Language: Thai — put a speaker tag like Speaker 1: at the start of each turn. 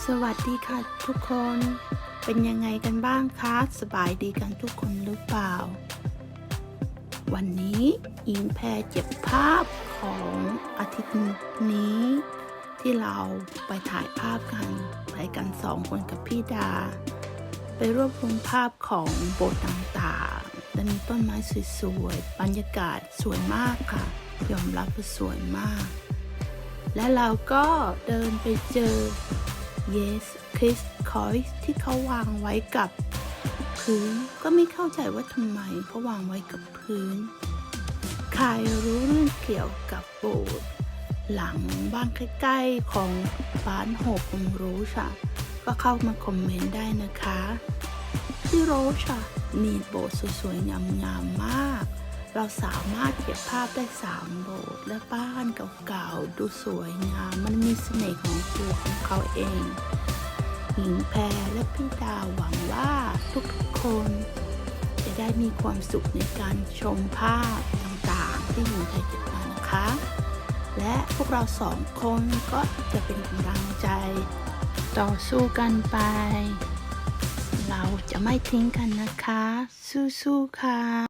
Speaker 1: สวัสดีค่ะทุกคน เป็นยังไงกันบ้างคะ สบายดีกันทุกคนหรือเปล่า วันนี้อิงแพรเก็บภาพของอาทิตย์นี้ ที่เราไปถ่ายภาพกัน ไปกันสองคนกับพี่ดา ไปรวบรวมภาพของโบสถ์ต่างๆ และมีต้นไม้สวยๆ บรรยากาศสวยมากค่ะ ยอมรับว่าสวยมาก และเราก็เดินไปเจอ Yes Chris c o i s ที่เขาวางไว้กับพื้นก็ไม่เข้าใจว่าทำไมเขาวางไว้กับพื้นใครรู้เรื่องเกี่ยวกับโบสถ์หลังบ้านใกล้ๆของบ้านโฮปองรู้ค่ะ ก็เข้ามาคอมเมนต์ได้นะคะ ที่โรชอะมีโบสถ์สวยๆงามๆมาก เราสามารถเก็บภาพได้สามโบสถ์และบ้านเก่าๆ ดูสวยงาม มันมีเสน่ห์ของตัวของเขาเอง หญิงแพรและพี่ดาวหวังว่าทุกๆคน จะได้มีความสุขในการชมภาพต่างๆ ที่หญิงแพรเก็บมานะคะ และพวกเราสองคนก็จะเป็นกำลังใจ ต่อสู้กันไป เราจะไม่ทิ้งกันนะคะ สู้ๆค่ะ